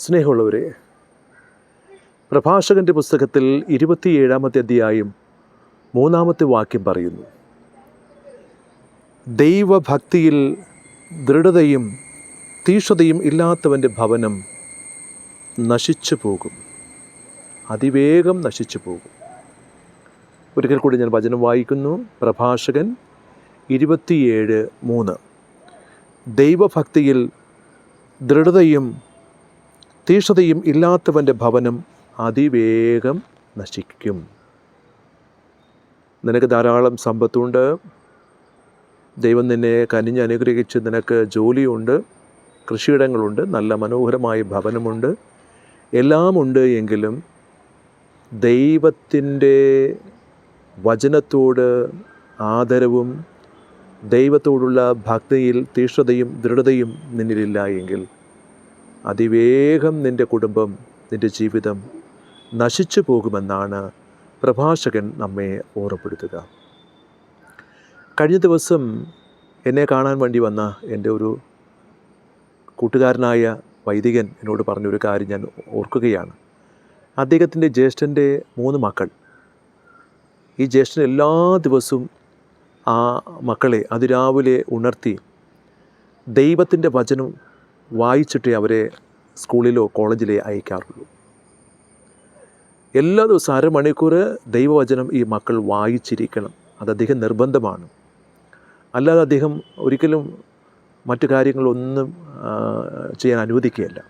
സ്നേഹമുള്ളവരെ പ്രഭാഷകന്റെ പുസ്തകത്തിൽ ഇരുപത്തിയേഴാമത്തെ അധ്യായം മൂന്നാമത്തെ വാക്യം പറയുന്നു. ദൈവഭക്തിയിൽ ദൃഢതയും തീഷ്ണതയും ഇല്ലാത്തവന്റെ ഭവനം നശിച്ചു പോകും. അതിവേഗം നശിച്ചു പോകും. ഒരിക്കൽ കൂടി ഞാൻ വചനം വായിക്കുന്നു. പ്രഭാഷകൻ ഇരുപത്തിയേഴ് മൂന്ന്. ദൈവഭക്തിയിൽ ദൃഢതയും തീഷ്ണതയും ഇല്ലാത്തവന്റെ ഭവനം അതിവേഗം നശിക്കും. നിനക്ക് ധാരാളം സമ്പത്തുണ്ട്. ദൈവം നിന്നെ കനിഞ്ഞ് അനുഗ്രഹിച്ച് നിനക്ക് ജോലിയുണ്ട്. കൃഷിയിടങ്ങളുണ്ട്. നല്ല മനോഹരമായ ഭവനമുണ്ട്. എല്ലാം ഉണ്ട് എങ്കിലും ദൈവത്തിന്റെ വചനത്തോട് ആദരവും ദൈവത്തോടുള്ള ഭക്തിയിൽ തീഷ്ണതയും ദൃഢതയും നിന്നിലില്ല എങ്കിൽ അതിവേഗം നിന്റെ കുടുംബം നിന്റെ ജീവിതം നശിച്ചു പോകുമെന്നാണ് പ്രഭാഷകൻ നമ്മെ ഓർമ്മപ്പെടുത്തുക. കഴിഞ്ഞ ദിവസം എന്നെ കാണാൻ വേണ്ടി വന്ന എന്റെ ഒരു കൂട്ടുകാരനായ വൈദികൻ എന്നോട് പറഞ്ഞൊരു കാര്യം ഞാൻ ഓർക്കുകയാണ്. അദ്ദേഹത്തിന്റെ ജ്യേഷ്ഠന്റെ മൂന്ന് മക്കൾ. ഈ ജ്യേഷ്ഠൻ എല്ലാ ദിവസവും ആ മക്കളെ അതിരാവിലെ ഉണർത്തി ദൈവത്തിന്റെ വചനം വായിച്ചിട്ടേ അവരെ സ്കൂളിലോ കോളേജിലേ അയക്കാറുള്ളൂ. എല്ലാ ദിവസവും അരമണിക്കൂർ ദൈവവചനം ഈ മക്കൾ വായിച്ചിരിക്കണം. അത് അദ്ദേഹം നിർബന്ധമാണ്. അല്ലാതെ അദ്ദേഹം ഒരിക്കലും മറ്റു കാര്യങ്ങളൊന്നും ചെയ്യാൻ അനുവദിക്കുകയല്ല.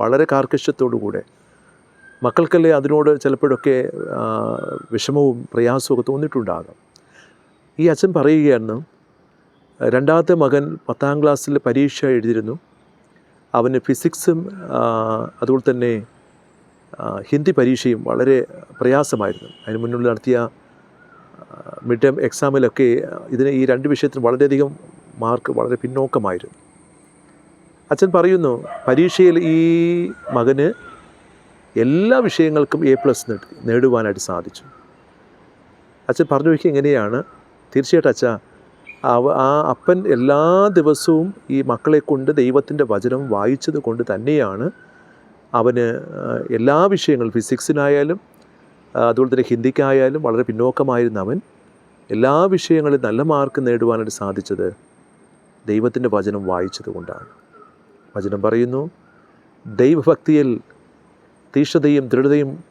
വളരെ കാർക്കശ്യത്തോടു കൂടെ. മക്കൾക്കല്ലേ അതിനോട് ചിലപ്പോഴൊക്കെ വിഷമവും പ്രയാസവും ഒക്കെ തോന്നിയിട്ടുണ്ടാകാം. ഈ അച്ഛൻ പറയുകയാണ് രണ്ടാമത്തെ മകൻ പത്താം ക്ലാസ്സിൽ പരീക്ഷ എഴുതിയിരുന്നു. അവന് ഫിസിക്സും അതുപോലെ തന്നെ ഹിന്ദി പരീക്ഷയും വളരെ പ്രയാസമായിരുന്നു. അതിന് മുന്നിൽ നടത്തിയ മിഡ് ടേം എക്സാമിലൊക്കെ ഇതിന് ഈ രണ്ട് വിഷയത്തിന് വളരെയധികം മാർക്ക് വളരെ പിന്നോക്കമായിരുന്നു. അച്ഛൻ പറയുന്നു പരീക്ഷയിൽ ഈ മകന് എല്ലാ വിഷയങ്ങൾക്കും എ പ്ലസ് നേടി നേടുവാനായിട്ട് സാധിച്ചു. അച്ഛൻ പറഞ്ഞു വയ്ക്കുക എങ്ങനെയാണ് തീർച്ചയായിട്ടും അച്ഛ ആ അപ്പൻ എല്ലാ ദിവസവും ഈ മക്കളെ കൊണ്ട് ദൈവത്തിന്റെ വചനം വായിച്ചത് കൊണ്ട് തന്നെയാണ് അവന് എല്ലാ വിഷയങ്ങളും ഫിസിക്സിനായാലും അതുപോലെ തന്നെ ഹിന്ദിക്കായാലും വളരെ പിന്നോക്കമായിരുന്ന അവൻ എല്ലാ വിഷയങ്ങളിലും നല്ല മാർക്ക് നേടുവാനായിട്ട് സാധിച്ചത് ദൈവത്തിന്റെ വചനം വായിച്ചത് കൊണ്ടാണ്. വചനം പറയുന്നു ദൈവഭക്തിയിൽ തീഷ്ണതയും ദൃഢതയും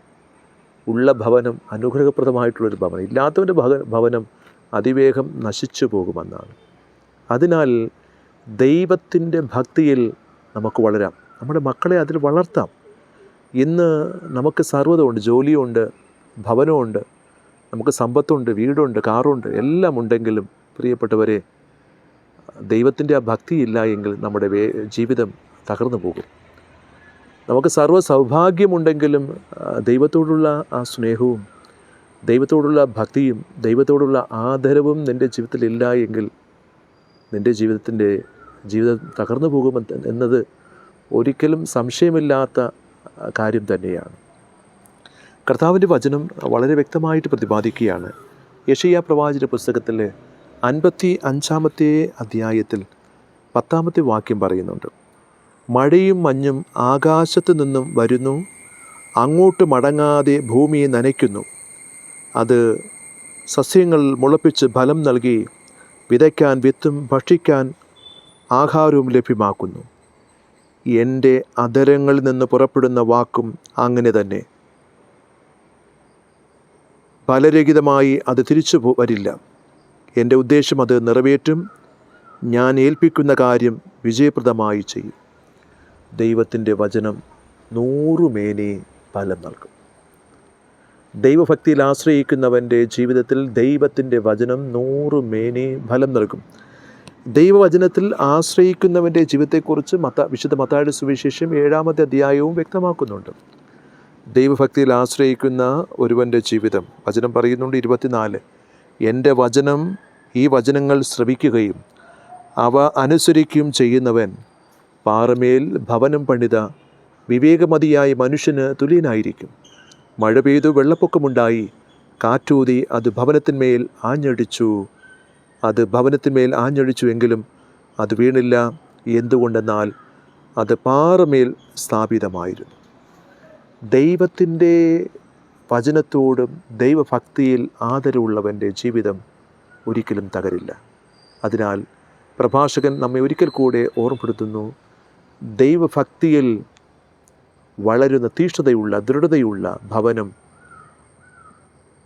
ഉള്ള ഭവനം അനുഗ്രഹപ്രദമായിട്ടുള്ളൊരു ഭവനം ഇല്ലാത്തവന്റെ ഭവനം അതിവേഗം നശിച്ചു പോകുമെന്നാണ്. അതിനാൽ ദൈവത്തിന്റെ ഭക്തിയിൽ നമുക്ക് വളരാം. നമ്മുടെ മക്കളെ അതിൽ വളർത്താം. ഇന്ന് നമുക്ക് സർവതമുണ്ട്. ജോലിയുണ്ട് ഭവനമുണ്ട് നമുക്ക് സമ്പത്തുണ്ട് വീടുണ്ട് കാറുണ്ട് എല്ലാം ഉണ്ടെങ്കിലും പ്രിയപ്പെട്ടവരെ ദൈവത്തിന്റെ ആ ഭക്തി ഇല്ല എങ്കിൽ നമ്മുടെ ജീവിതം തകർന്നു പോകും. നമുക്ക് സർവ സൗഭാഗ്യമുണ്ടെങ്കിലും ദൈവത്തോടുള്ള ആ സ്നേഹവും ദൈവത്തോടുള്ള ഭക്തിയും ദൈവത്തോടുള്ള ആദരവും നിന്റെ ജീവിതത്തിലില്ല എങ്കിൽ നിന്റെ ജീവിതത്തിന്റെ ജീവിതം തകർന്നു പോകുമെന്ന് എന്നത് ഒരിക്കലും സംശയമില്ലാത്ത കാര്യം തന്നെയാണ്. കർത്താവിന്റെ വചനം വളരെ വ്യക്തമായിട്ട് പ്രതിപാദിക്കുകയാണ്. യഷയ്യ പ്രവാചക പുസ്തകത്തിലെ അൻപത്തി അഞ്ചാമത്തെ അധ്യായത്തിൽ പത്താമത്തെ വാക്യം പറയുന്നുണ്ട്. മഴയും മഞ്ഞും ആകാശത്തു നിന്നും വരുന്നു അങ്ങോട്ട് മടങ്ങാതെ ഭൂമിയെ നനയ്ക്കുന്നു. അത് സസ്യങ്ങൾ മുളപ്പിച്ച് ഫലം നൽകി വിതയ്ക്കാൻ വിത്തും ഭക്ഷിക്കാൻ ആഹാരവും ലഭ്യമാക്കുന്നു. എന്റെ അധരങ്ങളിൽ നിന്ന് പുറപ്പെടുന്ന വാക്കും അങ്ങനെ തന്നെ. ഫലരഹിതമായി അത് തിരിച്ചു വരില്ല. എന്റെ ഉദ്ദേശം അത് നിറവേറ്റും. ഞാൻ ഏൽപ്പിക്കുന്ന കാര്യം വിജയപ്രദമായി ചെയ്യും. ദൈവത്തിന്റെ വചനം നൂറുമേനെ ഫലം നൽകും. ദൈവഭക്തിയിൽ ആശ്രയിക്കുന്നവന്റെ ജീവിതത്തിൽ ദൈവത്തിന്റെ വചനം നൂറ് മേനി ഫലം നൽകും. ദൈവവചനത്തിൽ ആശ്രയിക്കുന്നവന്റെ ജീവിതത്തെക്കുറിച്ച് മത വിശുദ്ധ മത്തായുടെ സുവിശേഷം ഏഴാമത്തെ അധ്യായവും വ്യക്തമാക്കുന്നുണ്ട്. ദൈവഭക്തിയിൽ ആശ്രയിക്കുന്ന ഒരുവന്റെ ജീവിതം വചനം പറയുന്നുണ്ട് ഇരുപത്തിനാല്. എന്റെ വചനം ഈ വചനങ്ങൾ ശ്രവിക്കുകയും അവ അനുസരിക്കുകയും ചെയ്യുന്നവൻ പാറമേൽ ഭവനം പണിത വിവേകമതിയായ മനുഷ്യന് തുല്യനായിരിക്കും. മഴ പെയ്തു വെള്ളപ്പൊക്കമുണ്ടായി. കാറ്റൂതി അത് ഭവനത്തിന്മേൽ ആഞ്ഞടിച്ചു. അത് ഭവനത്തിന്മേൽ ആഞ്ഞടിച്ചു എങ്കിലും അത് വീണില്ല. എന്തുകൊണ്ടെന്നാൽ അത് പാറമേൽ സ്ഥാപിതമായിരുന്നു. ദൈവത്തിന്റെ വചനത്തോടും ദൈവഭക്തിയിൽ ആദരവുള്ളവന്റെ ജീവിതം ഒരിക്കലും തകരില്ല. അതിനാൽ പ്രഭാഷകൻ നമ്മെ ഒരിക്കൽ കൂടെ ഓർമ്മപ്പെടുത്തുന്നു. ദൈവഭക്തിയിൽ വളരുന്ന തീഷ്ണതയുള്ള ദൃഢതയുള്ള ഭവനം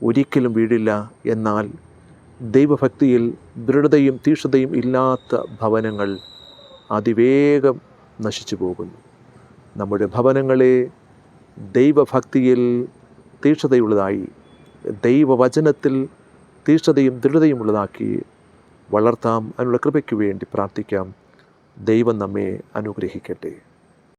ഒരിക്കലും വീടില്ല എന്നാൽ ദൈവഭക്തിയിൽ ദൃഢതയും തീഷ്ണതയും ഇല്ലാത്ത ഭവനങ്ങൾ അതിവേഗം നശിച്ചു പോകുന്നു. നമ്മുടെ ഭവനങ്ങളെ ദൈവഭക്തിയിൽ തീഷ്ണതയുള്ളതായി ദൈവവചനത്തിൽ തീഷ്ണതയും ദൃഢതയും ഉള്ളതാക്കി വളർത്താം. അതിനുള്ള കൃപയ്ക്ക് വേണ്ടി പ്രാർത്ഥിക്കാം. ദൈവം നമ്മെ അനുഗ്രഹിക്കട്ടെ.